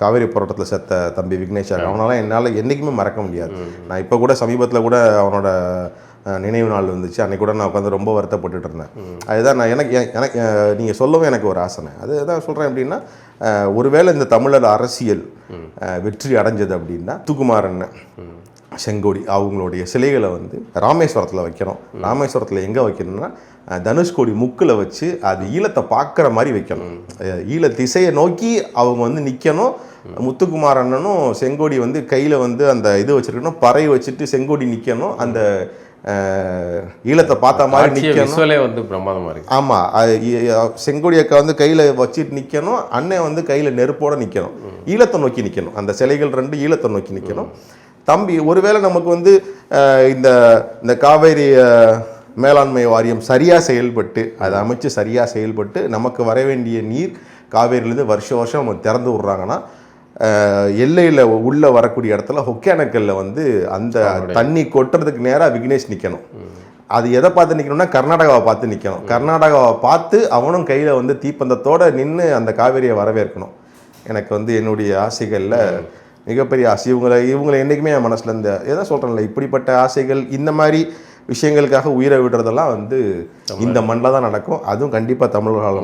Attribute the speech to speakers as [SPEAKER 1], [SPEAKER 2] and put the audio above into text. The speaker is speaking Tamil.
[SPEAKER 1] காவேரி போராட்டத்தில் செத்த தம்பி விக்னேஷ் அவனால என்னால் என்றைக்குமே மறக்க முடியாது. நான் இப்போ கூட சமீபத்தில் கூட அவனோட நினைவு நாள் வந்துச்சு அன்னைக்கு கூட நான் உட்காந்து ரொம்ப வருத்தப்பட்டுட்டு இருந்தேன். அதுதான் நான் எனக்கு எனக்கு நீங்கள் சொல்லவும் எனக்கு ஒரு ஆசனை. அதுதான் சொல்கிறேன் அப்படின்னா ஒருவேளை இந்த தமிழர் அரசியல் வெற்றி அடைஞ்சது அப்படின்னா துக்குமாரன் செங்கோடி அவங்களுடைய சிலைகளை வந்து ராமேஸ்வரத்தில் வைக்கணும். ராமேஸ்வரத்தில் எங்கே வைக்கணும்னா தனுஷ்கோடி முக்கில் வச்சு அது ஈழத்தை பார்க்குற மாதிரி வைக்கணும். ஈழ திசையை நோக்கி அவங்க வந்து நிற்கணும் முத்துக்குமார் அண்ணனும் செங்கோடி வந்து கையில் வந்து அந்த இது வச்சிருக்கணும். பறை வச்சுட்டு செங்கோடி நிற்கணும் அந்த ஈழத்தை பார்த்த மாதிரி நிற்கணும்
[SPEAKER 2] வந்து பிரமாதமா இருக்கு.
[SPEAKER 1] ஆமாம் அது செங்கோடி அக்கா வந்து கையில் வச்சுட்டு நிற்கணும் அண்ணன் வந்து கையில் நெருப்போட நிற்கணும் ஈழத்தை நோக்கி நிற்கணும் அந்த சிலைகள் ரெண்டு ஈழத்தை நோக்கி நிற்கணும் தம்பி ஒருவேளை நமக்கு வந்து இந்த இந்த காவேரி மேலாண்மை வாரியம் சரியாக செயல்பட்டு அதை அமைச்சு சரியாக செயல்பட்டு நமக்கு வர வேண்டிய நீர் காவேரியிலேருந்து வருஷம் வருஷம் நம்ம திறந்து விட்றாங்கன்னா எல்லையில் உள்ளே வரக்கூடிய இடத்துல ஒகேனக்கல்ல வந்து அந்த தண்ணி கொட்டுறதுக்கு நேராக விக்னேஷ் நிற்கணும் அது எதை பார்த்து நிற்கணும்னா கர்நாடகாவை பார்த்து நிற்கணும் கர்நாடகாவை பார்த்து அவனும் கையில் வந்து தீப்பந்தத்தோட நின்று அந்த காவேரியை வரவேற்கணும். எனக்கு வந்து என்னுடைய ஆசைகளில் மிகப்பெரிய ஆசை. இவங்களை இவங்களை என்றைக்குமே என் மனசில் இந்த எதை சொல்கிறேன்ல இப்படிப்பட்ட ஆசைகள் இந்த மாதிரி விஷயங்களுக்காக உயிரை விடுறதெல்லாம் வந்து இந்த மண்ணில் தான் நடக்கும். அதுவும் கண்டிப்பாக தமிழர்களால்